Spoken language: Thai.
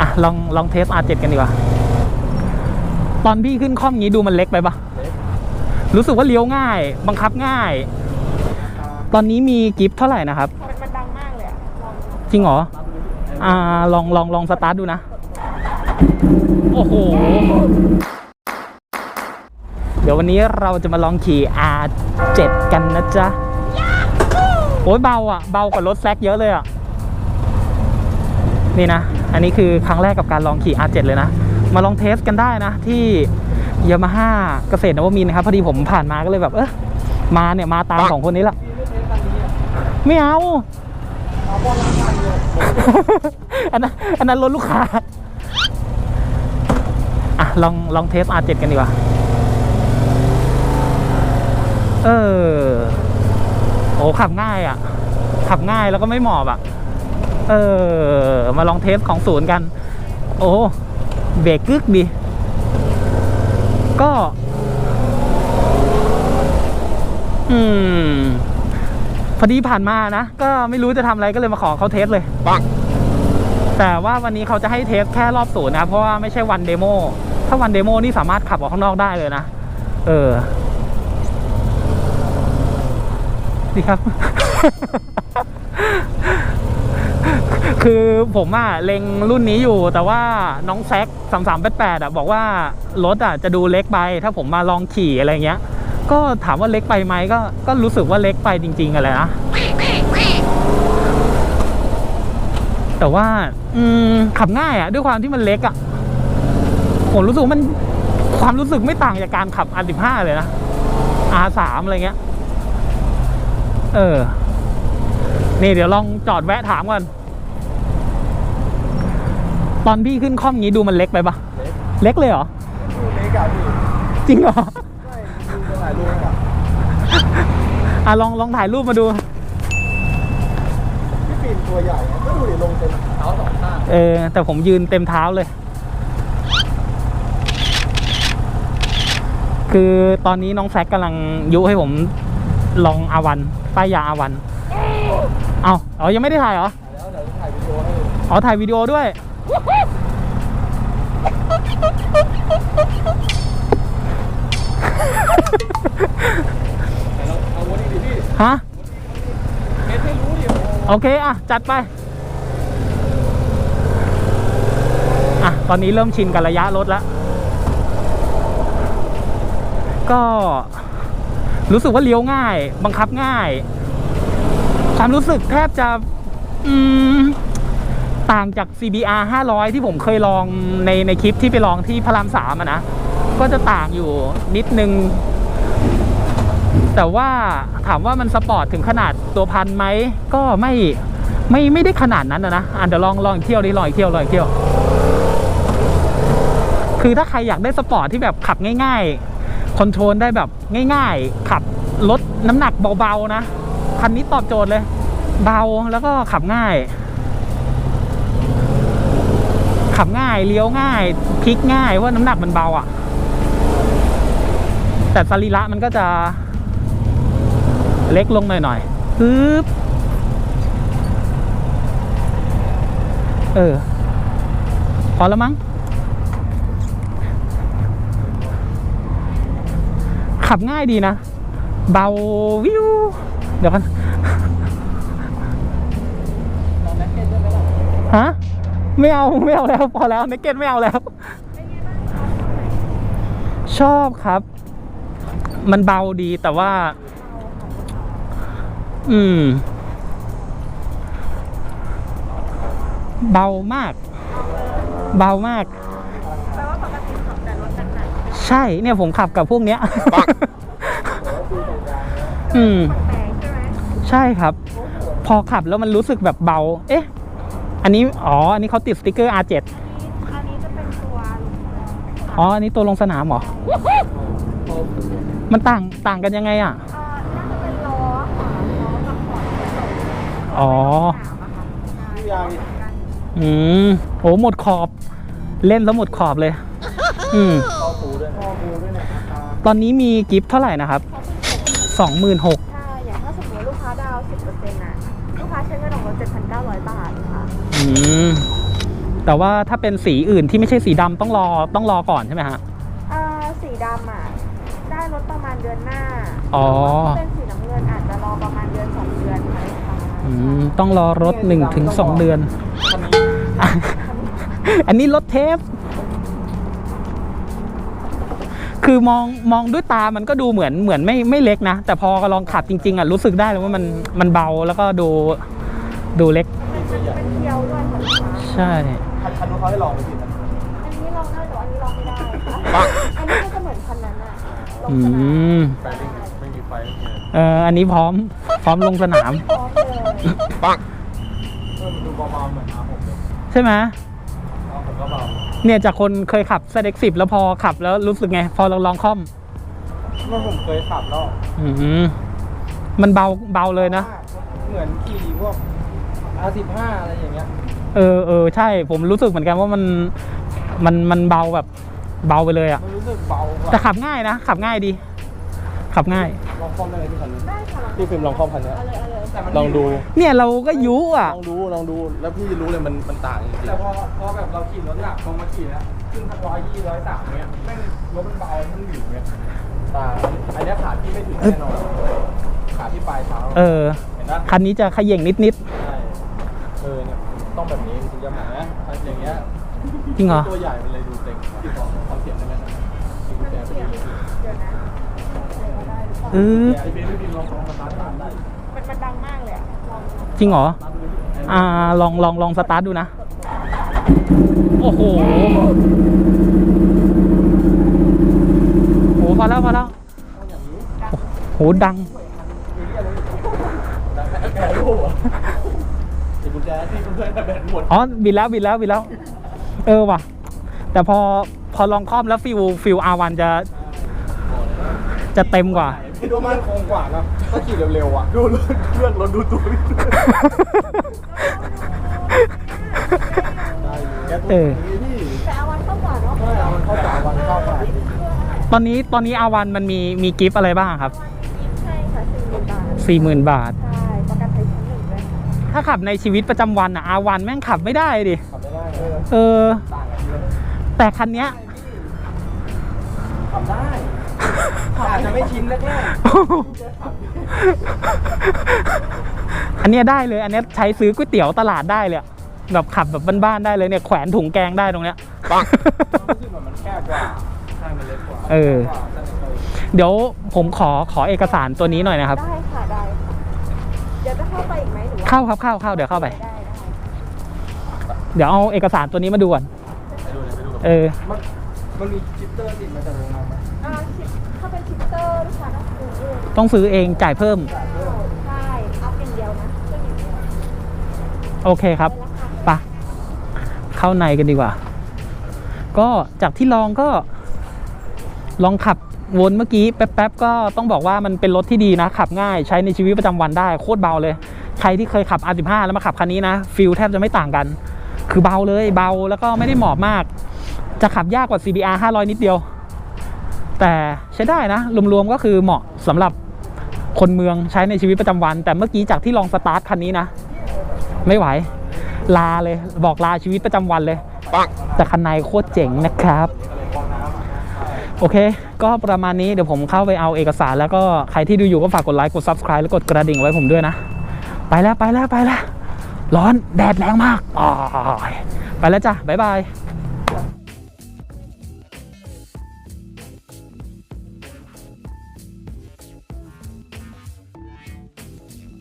อะลองลองเทส R7 กันดีกว่า ตอนพี่ขึ้นคล่อมงี้ดูมันเล็กไปปะเล็กรู้สึกว่าเลี้ยวง่าย บังคับง่าย ตอนนี้มีกิฟต์เท่าไหร่นะครับ มันมันดังมากเลยอะลองจริงเหรอ อ่าลองลองลองสตาร์ทดูนะ โอ้โห เดี๋ยววันนี้เราจะมาลองขี่ R7 กันนะจ๊ะ โอ้ยเบาอะ เบากว่ารถแซกเยอะเลยอะ นี่นะ อันนี้คือครั้งแรกกับการลองขี่ R7 เลยนะ มาลองเทสกันได้นะ ที่ยามาฮ่าเกษตรนวมินทร์นะครับ พอดีผมผ่านมาก็เลยแบบ เออมาเนี่ย มาตามของคนนี้แหละไม่เอาอันนั้นอันนั้นรถลูกค้าอะลองลองเทส R7 กันดีกว่า เออ โอ้ขับง่ายอะ ขับง่ายแล้วก็ไม่หมอบอะ เออ มาลองเทสของศูนย์กัน โอ้เบรกกึกดี ก็ อืม พอดีผ่านมานะ ก็ไม่รู้จะทำอะไรก็เลยมาขอเขาเทสเลยปังแต่ว่าวันนี้เขาจะให้เทสแค่รอบศูนย์นะ เพราะว่าไม่ใช่วันเดโม ถ้าวันเดโมนี่สามารถขับออกข้างนอกได้เลยนะ เออ ดีครับ คือผมอะเล็งรุ่นนี้อยู่ แต่ว่าน้องแซกสามสามแปดแปดอะบอกว่ารถอะจะดูเล็กไป ถ้าผมมาลองขี่อะไรเงี้ย ก็ถามว่าเล็กไปไหมก็ก็รู้สึกว่าเล็กไปจริงๆอะไรนะแต่ว่า อืมขับง่ายอะด้วยความที่มันเล็กอะผมรู้สึกมันความรู้สึกไม่ต่างจากการขับ R15 เลยนะ R3 อะไรเงี้ย เออ นี่เดี๋ยวลองจอดแวะถามก่อน ตอนพี่ขึ้นคล่อมงี้ดูมันเล็กไปปะเล็กเล็กเลยเหรอดูเล็กอะพี่จริงเหรอใช่ดูจะหลายลูกอะอะลองลองถ่ายรูปมาดูพี่ปีนตัวใหญ่อะก็ดูดิลงเต็มเท้าสองข้างเออแต่ผมยืนเต็มเท้าเลย คือตอนนี้น้องแซกกำลังยุให้ผมลองอาวันป้ายยาอาวันเอาเอายังไม่ได้ถ่ายเหรอแล้วเดี๋ยวถ่ายวิดีโอให้ดูอ๋อถ่ายวิดีโอด้วย ฮะโอเค อะ จัดไป อะ ตอนนี้เริ่มชินกับระยะรถแล้ว ก็รู้สึกว่าเลี้ยวง่าย บังคับง่าย ความรู้สึกแทบจะ อืม ต่างจาก CBR 500 ที่ผมเคยลองในในคลิปที่ไปลองที่พระรามสามะนะ ก็จะต่างอยู่นิดนึง แต่ว่าถามว่ามันสปอร์ตถึงขนาดตัวพันไหมก็ไม่ไม่ไม่ได้ขนาดนั้นนะนะอะเดี๋ยวลองลองอีกเที่ยวดิลองอีกเที่ยวลองอีกเที่ยว คือถ้าใครอยากได้สปอร์ตที่แบบขับง่าย ๆคอนโทรลได้แบบง่าย ๆ ขับลดน้ำหนักเบาๆนะคันนี้ตอบโจทย์เลย เบาแล้วก็ขับง่าย ขับง่ายเลี้ยวง่ายพลิกง่ายว่าน้ำหนักมันเบาอะ่ะแต่สรีระมันก็จะ เล็กลงหน่อยๆปึ๊บเออ พอแล้วมั้ง ขับง่ายดีนะ เบาวิว เดี๋ยวกันฮะ ไม่เอา ไม่เอาแล้ว พอแล้วเนกเก็ตไม่เอาแล้ว ชอบครับ มันเบาดีแต่ว่า อืม เบามาก เบามาก แปลว่าปกติขับแต่รถหนักใช่เนี่ยผมขับกับพวกเนี้ย อืม ๆแปลงใช่ไหมใช่ครับ พอขับแล้วมันรู้สึกแบบเบา เอ๊ะ อันนี้ อ๋อ อันนี้เขาติดสติกเกอร์ R7 อันนี้จะเป็นตัวลุงพลอ๋อ อันนี้ตัวลงสนามเหรอ มันต่างต่างกันยังไงอะ เอ่อน่าจะเป็นล้อค่ะล้อกับขอบกระจก อ๋อพี่ยางดิอืมโอ้หมดขอบ เล่นแล้วหมดขอบเลย อืม ข้อฟูด้วยข้อฟูด้วยเนี่ยราคาตอนนี้มีกิฟต์เท่าไหร่นะครับสองหมื่นหกใช่อย่างถ้าสมมติลูกค้าดาวน์10%น่ะลูกค้าใช้เงินออกรถ7,900บาทค่ะอืม แต่ว่าถ้าเป็นสีอื่นที่ไม่ใช่สีดำต้องรอต้องรอก่อนใช่ไหมฮะอ่าสีดำอะได้รถประมาณเดือนหน้าอ๋อ แต่ว่าถ้าเป็นสีน้ำเงินอาจจะรอประ ต้องรอรถ1ถึง2เดือนคันนี้อันนี้รถเทป คือมองมองด้วยตามันก็ดูเหมือนเหมือนไม่ไม่เล็กนะ แต่พอลองขับจริง ๆ อะ รู้สึกได้เลยว่ามันมันเบาแล้วก็ดูดูเล็กมันมันเป็นเที่ยวด้วยค่ะลูกค้าใช่คันคันนู้นเขาให้ลองไปสิครับอันนี้ลองได้แต่ว่าอันนี้ลองไม่ได้ค่ะอันนี้ก็จะเหมือนคันนั้นอะลงอืสนามมไฟไม่มีไม่มีไฟไม่มีอะไรเอออันนี้พร้อม พร้อมลงสนามพร้อมเลยเออมันดูเบาๆเหมือนอาผมเลยใช่ไหมอาผมก็เบาเนี่ยจากคนเคยขับ z เ x 10แล้วพอขับแล้วรู้สึกไง พอเราลองคล่อมเมื่อผมเคยขับแล้วอืมมันเบาเบาเลยนะ เหมือนขี่พวก R15 อะไรอย่างเงี้ย เออเออใช่ผมรู้สึกเหมือนกันว่ามันมันมันเบาแบบเบาไปเลยอะมันรู้สึกเบากว่าแต่ขับง่ายนะ ขับง่ายดี ขับง่าย ลองคอมได้เลยพี่คันนี้ได้ค่ะพี่ฟิล์มลองคอมคันเนี้ยเอาเลยเอาเลยแต่มันลองดู เนี่ยเราก็ยุอะ ลองดูลองดูแล้วพี่จะรู้เลยมันมันต่างจริงๆแต่พอพอแบบเราขี่รถหนักลงมาขี่แล้วขึ้นพันร้อยยี่ร้อยสามเนี้ยแม่งรถมันเบามันหวิวเนี้ยต่างอันเนี้ยขาพี่ไม่ถึงแน่นอนขาที่ปลายเท้าเออเห็นปะคันนี้จะขย่งนิดนิดใช่เออเนี่ยต้องแบบนี้ถึงจะหมายนะอย่างเงี้ยๆจริงเหรอตัวใหญ่มันเลย อเปล่าเออไอ้เบนไม่บินลองลองสตาร์ทได้มันมันดังมากเลยอะลองดูจริงเหรอสตาร์ทดูดิอ่า ลองลองลองสตาร์ทดูนะ โอ้โห โหพอแล้วพอแล้วโหดังแกรู้เหรอไอ้กุญแจที่เพื่อนๆแบตหมดอ๋อ บินแล้วบินแล้วบินแล้ว เออว่ะ แต่พอพอลองครอบแล้วฟิลฟิลอาวันจะ จะเต็มกว่า พี่ดูมันคงกว่านะถ้าขี่เร็วๆอะ ดูรถเลือกรถดูตัวพี่ได้เลยแกเอตัวอนี้พี่แต่เอาวันเข้ากว่าเนาะใช่เอามันเข้าจ่าวันเข้าไปตอนนี้ตอนนี้อาวันมันมีมีกิฟต์อะไรบ้างครับใช่ค่ะสี่หมื่นบาทสี่หมื่นบาท ใช่ประกันภัยชั้นหนึ่งด้วยค่ะถ้าขับในชีวิตประจำวันอะอาวันแม่งขับไม่ได้ดิ ขับไม่ได้เออเออ ต่างกันเยอะแต่คันเนี้ยขับได้ อาจจะไม่ชินแรกอันเนี้ยได้เลย อันเนี้ยใช้ซื้อก๋วยเตี๋ยวตลาดได้เลยอะแบบขับแบบบ้านๆได้เลยเนี่ยแขวนถุงแกงได้ตรงเนี้ย ๆรู้สึกเหมือนมันแคบกว่าใช่มันเล็กกว่าเออ กว่าใช่ไหมเคยเดี๋ยวผมขอขอเอกสารตัวนี้หน่อยนะครับ ได้ค่ะได้ค่ะเดี๋ยวจะเข้าไปอีกไหมหรือว่าเข้าครับเข้าเข้าเดี๋ยวเข้าไป ได้ได้เดี๋ยวเอาเอกสารตัวนี้มาดูก่อนไปดูเลยไปดูกับเออ มัน มันมีชิปเตอร์ติดมาจากโรงงานไหมอ่าชิปถ้าเป็นชิปเตอร์ลูกค้าต้องซื้อเองต้องซื้อเองจ่ายเพิ่มใช่เอาอย่างเดียวนะเครื่องอย่างเดียวโอเคครับไปแล้วค่ะไปะเข้าในกันดีกว่า ก็จากที่ลองก็ ลองขับวนเมื่อกี้แป๊บๆก็ต้องบอกว่ามันเป็นรถที่ดีนะ ขับง่ายใช้ในชีวิตประจำวันได้โคตรเบาเลย ใครที่เคยขับ R15 แล้วมาขับคันนี้นะฟิลแทบจะไม่ต่างกัน คือเบาเลยเบาแล้วก็ไม่ได้หมอบมาก จะขับยากกว่า CBR 500 นิดเดียว แต่ใช้ได้นะ รวมๆก็คือเหมาะสำหรับคนเมืองใช้ในชีวิตประจำวัน แต่เมื่อกี้จากที่ลองสตาร์ทคันนี้นะ ไม่ไหว ลาเลยบอกลาชีวิตประจำวันเลย แต่คันในโคตรเจ๋งนะครับ โอเค ก็ประมาณนี้เดี๋ยวผมเข้าไปเอาเอกสาร แล้วก็ใครที่ดูอยู่ก็ฝากกดไลค์กด subscribe แล้วกดกระดิ่งไว้ผมด้วยนะ ไปแล้วไปแล้วไปแล้วร้อนแดดแรงมากอ๋อยไปแล้วจ้ะบ๊ายบาย